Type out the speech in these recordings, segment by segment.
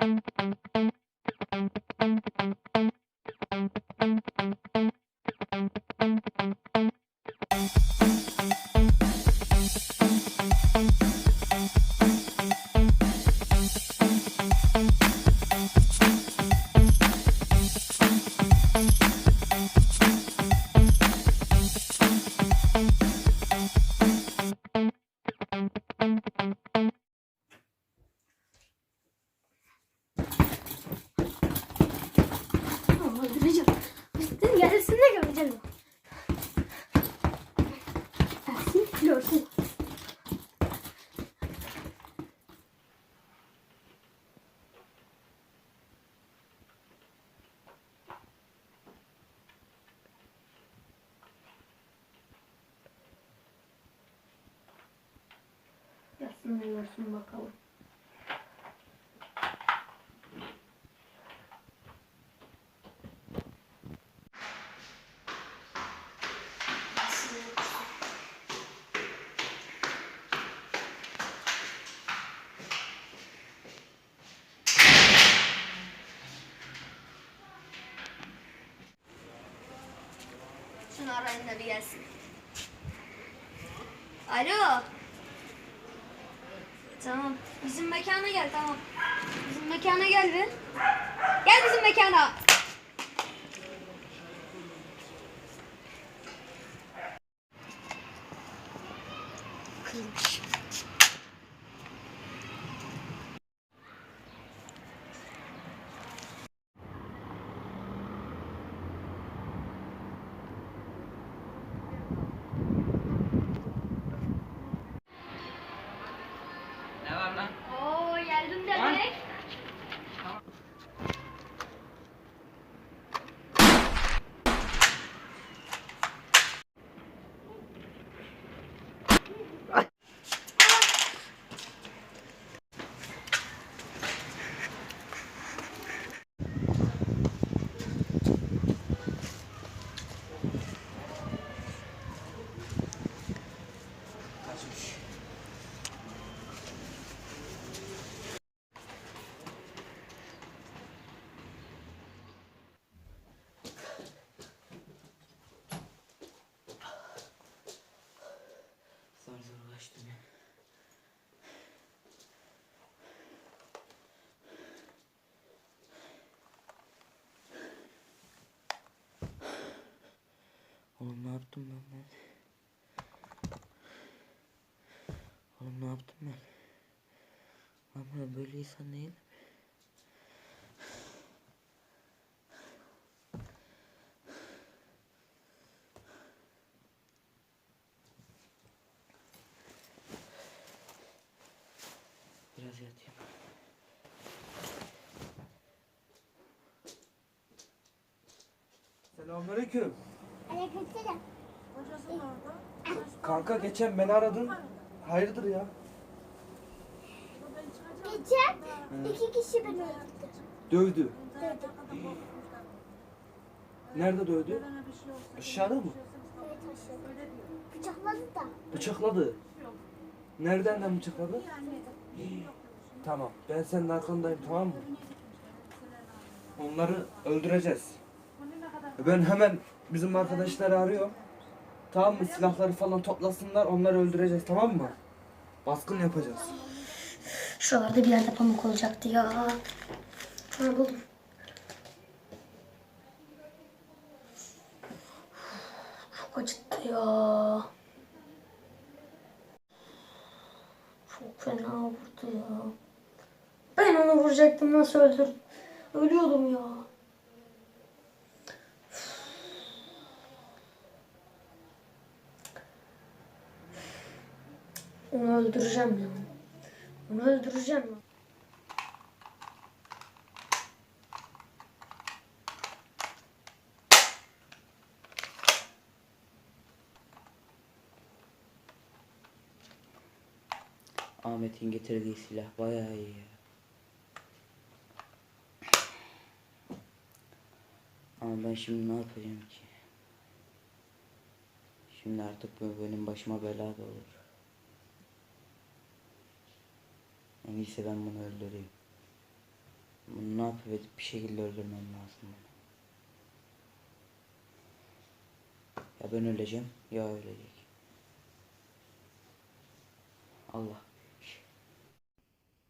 Thank you. De görsün bakalım. Şunu arayın da bir gelsin. Alo. Tamam. Bizim mekana gel tamam. Bizim mekana gel bir. Gel bizim mekana. Kızmış. Ne var lan? Oo geldim demek. Kaçmış. Zar zor ulaştım ya. Oğlum ne yaptım lan ben? Oğlum ne yaptım ben? Ben böyle, insan değilim. Biraz yatayım. Selamünaleyküm. Aleykümselam. Kanka geçen beni aradın. Hayırdır ya? Geçen iki kişi beni öldürdü. Dövdü. Dövdü. Nerede dövdü? Aşağıda mı? Evet aşağıda. Bıçakladı da. Bıçakladı. Nereden bıçakladı? Tamam. Ben senin arkandayım tamam mı? Onları öldüreceğiz. Ben hemen bizim arkadaşları arıyorum. Tamam mı? Silahları falan toplasınlar. Onları öldüreceğiz tamam mı? Baskın yapacağız. Şuralarda bir yerde pamuk olacaktı ya. Ha buldum. Çok acıttı ya. Çok fena vurdu ya. Ben onu vuracaktım nasıl öldürdüm. Ölüyordum ya. Onu öldüreceğim ya. Onu öldüreceğim ya. Ahmet'in getirdiği silah bayağı iyi. Ama ben şimdi ne yapacağım ki? Şimdi artık bu benim başıma bela da olur. En iyisi ben bunu öldüreyim. yapıp edip bir şekilde öldürmem lazım bunu. Ya ben öleceğim ya ölecek. Allah büyük.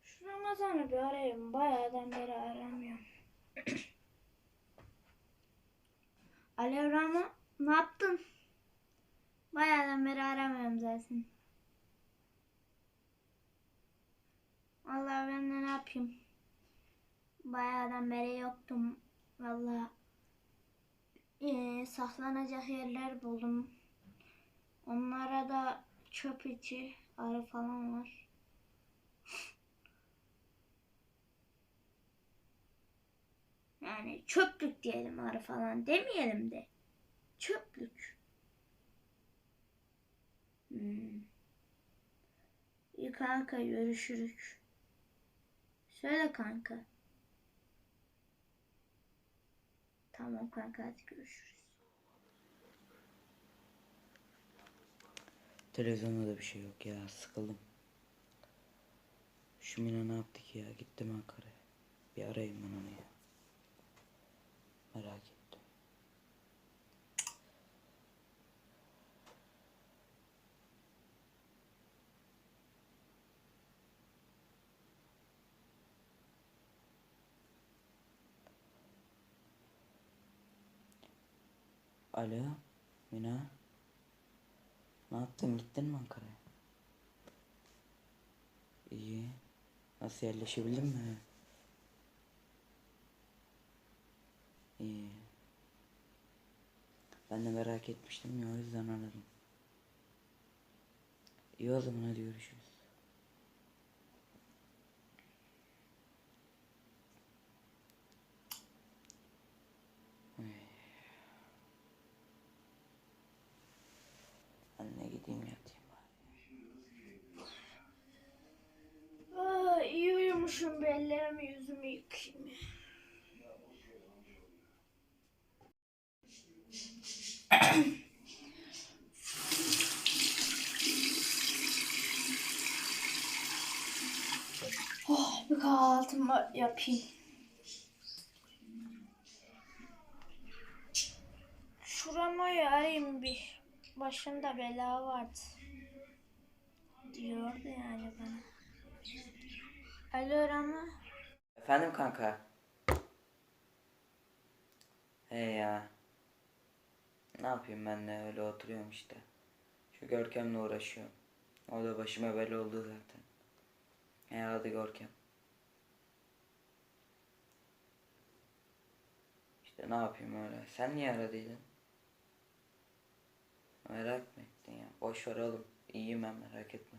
Şu Ramazan'ı bir arayayım. Bayağıdan beri aramıyorum. Alo Rama, ne yaptın? Bayağıdan beri aramıyorum zaten. Vallahi ben de ne yapayım? Bayağıdan beri yoktum. Vallahi eee, saklanacak yerler buldum. Onlara da çöp içi, arı falan var. Yani çöplük diyelim arı falan demeyelim de. Çöplük. Hmm. Kanka görüşürük. Söyle kanka. Tamam kanka hadi görüşürüz. Televizyonda da bir şey yok ya sıkıldım. Şu Mina ne yaptı ki ya gitti mi Ankara'ya? Bir arayayım ben onu ya. Merak ettim. Alo Mina. Ne yaptın gittin mi Ankara'ya? İyi. Nasıl yerleşebildin mi? İyi. Ben de merak etmiştim ya o yüzden aradım. İyi o zaman hadi görüşürüz. Ay. Ben de gideyim yatayım bari. Aa, iyi uyumuşum bir ellerimi yüzümü yıkayayım. oh, bir kahvaltımı yapayım. Şuramayı arayayım bir. Başında bela vardı. Diyordu yani bana. Alo Rama. Efendim kanka. Hey ya. Ne yapayım ben de öyle oturuyorum işte. Şu Görkem'le uğraşıyorum. O da başıma bela oldu zaten. Hey hadi Görkem. İşte ne yapayım öyle. Sen niye aradıydın? Merak mı ettin ya? Boş ver oğlum. İyiyim ben merak etme.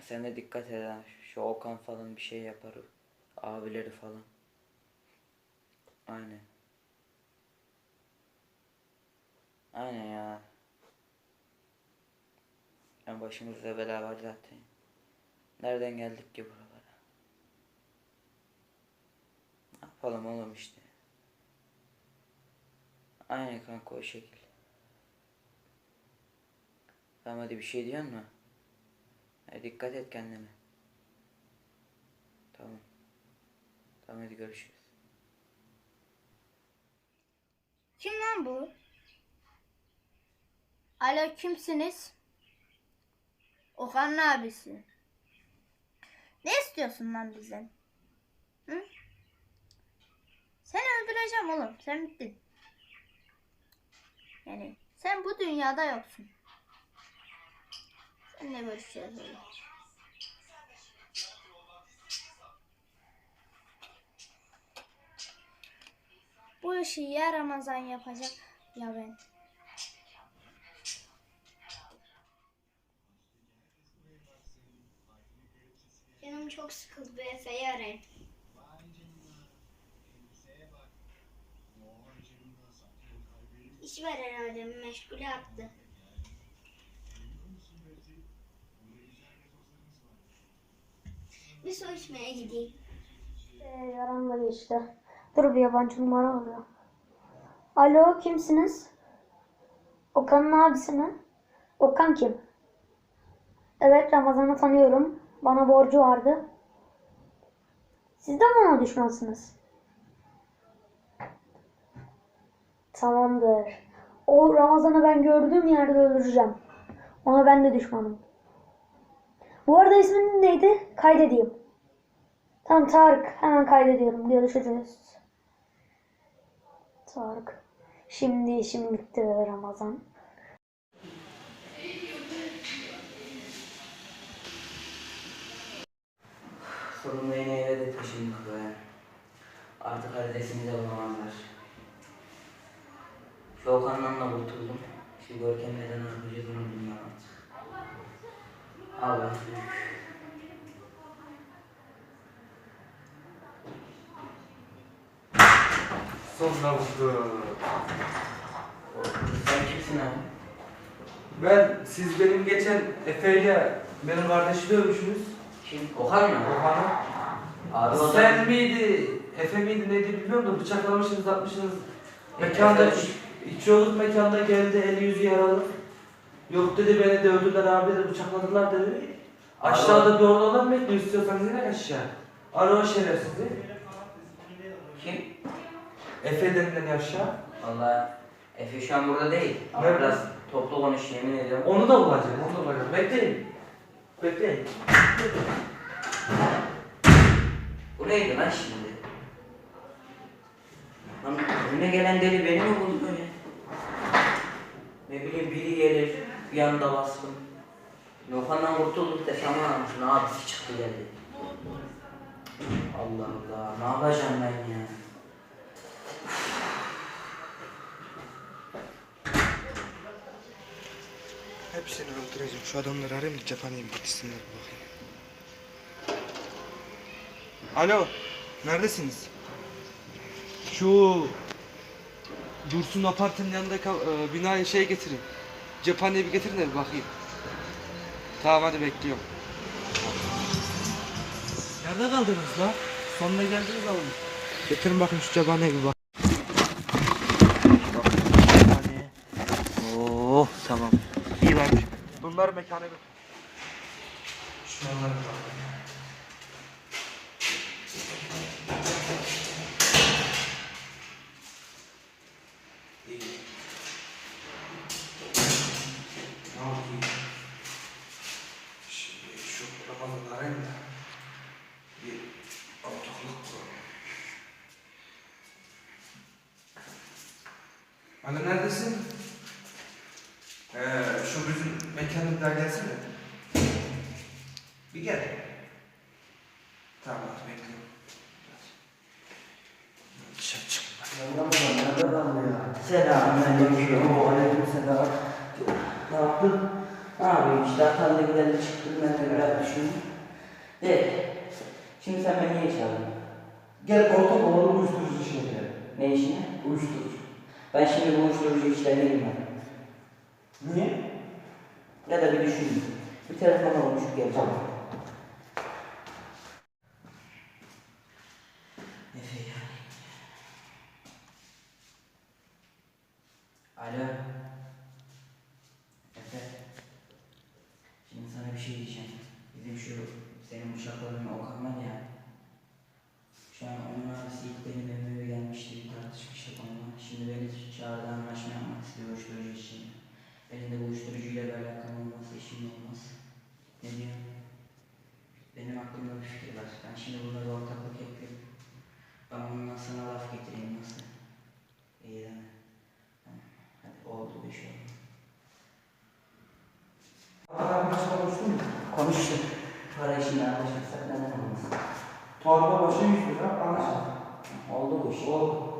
Sen de dikkat et ha. Şu Okan falan bir şey yapar. Abileri falan. Aynen. Aynen ya. Ya başımızda bela var zaten. Nereden geldik ki buralara? Ne yapalım oğlum işte. Aynen kanka o şekil. Tamam hadi bir şey diyorsun mu? Dikkat et kendine. Tamam. Tamam hadi görüşürüz. Kim lan bu? Alo kimsiniz? Okan'ın abisi. Ne istiyorsun lan bizden? Hı? Seni öldüreceğim oğlum. Sen bittin. Yani sen bu dünyada yoksun. Seninle görüşeceğiz öyle. Bu işi ya Ramazan yapacak ya ben. Canım çok sıkıldı. Bir Efe'yi arayayım. İş var herhalde. Meşgule attı. Bir su içmeye gideyim. Ee, yaramla geçti. Dur bir yabancı numara alıyor. Alo kimsiniz? Okan'ın abisi mi? Okan kim? Evet Ramazan'ı tanıyorum. Bana borcu vardı. Siz de mi ona düşmansınız? Tamamdır. O Ramazan'ı ben gördüğüm yerde öldüreceğim. Ona ben de düşmanım. Bu arada ismin neydi? Kaydedeyim. Tamam Tarık. Hemen kaydediyorum. Görüşürüz. Tarık. Şimdi işim bitti Ramazan. Sorunlu yine eve de taşındık be. Artık adresimizi bulamazlar. Şu Okan'dan da kurtuldum. Şu Görkem neden yapacağız onu bilmiyorum artık. Allah büyük. Sonra vurdu. Sen kimsin abi? Ben, siz benim geçen Efe'yle benim kardeşi dövmüşsünüz. Kim? Okan mı? Okan'ı. Abi o Sen zaman- miydi, Efe miydi neydi bilmiyorum da bıçaklamışsınız, atmışsınız. Mekanda, Efe. iç, içiyorduk mekanda geldi, eli yüzü yaralı. Yok dedi beni dövdüler abi dedi, bıçakladılar dedi. Aşağıda orada olan bekliyor istiyorsanız yine aşağı. Ara o şerefsizi. Kim? Efe denilen aşağı. Vallahi Efe şu an burada değil. Ama Nerede? biraz toplu konuş yemin ediyorum. Onu da bulacağım, onu da bulacağım. Bekleyin. Bekleyin. Bu neydi lan şimdi? Lan önüne gelen deli beni mi buldu böyle? Ne bileyim biri gelir, bir anda bastım. Yokan'dan kurtulduk desem ama ne yapısı çıktı geldi. Allah Allah, ne yapacağım ben ya? Hepsini öldüreceğim. Şu adamları arayayım da cephaneyim gitsinler bakayım. Alo, neredesiniz? Şu Dursun apartının yanındaki e, binaya şey getirin. Cephaneyi bir getirin de bir bakayım. Tamam hadi bekliyorum. Nerede kaldınız la? Sonuna geldiniz oğlum. Getirin bakın şu cephaneye bir bak. Oh tamam. İyi varmış. Bunları mekana götür. Şunları bak. İyi. Ne yapayım? Şimdi şu Ramazan arayayım da bir ortaklık kuralım. Anne neredesin? Ee, şu bizim mekanın daha gelsene. Bir gel. Tamam bekliyorum. Dışarı çık. Selamünaleyküm. Aleykümselam. Ne yaptın? Ne yapayım işte Hatan'da gidelim çıktım ben de biraz düşündüm. De. Şimdi sen beni niye çağırdın? Gel ortak olalım uyuşturucu işine gel. Ne işine? Uyuşturucu. Ben şimdi bu uyuşturucu işlerine girmem. Niye? Ya da bir düşündüm. Bir telefonla konuşup geleceğim. Efe ya. Alo. Efe. Şimdi sana bir şey diyeceğim. Bizim şu senin bıçakladığın Okan var ya. Şu an onun abisi ilk benim evime gelmişti. Tartışmıştık onunla. Şimdi beni çağırdı anlaşma yapmak istiyor uyuşturucu için. Benim de bu uyuşturucuyla bir alakam olmaz, işim olmaz. Ne diyorsun? Benim aklımda bir fikir var. Ben şimdi bunları ortaklık yapıyorum. Ben onunla sana laf getireyim nasıl? İyi mi? Tamam. Hadi oldu bir şey oldu. Arkadaşla konuştun mu? Konuştuk. Para işini anlaşırsak neden olmasın? Torba başı 100 lira anlaşalım. Oldu bu iş. Oldu.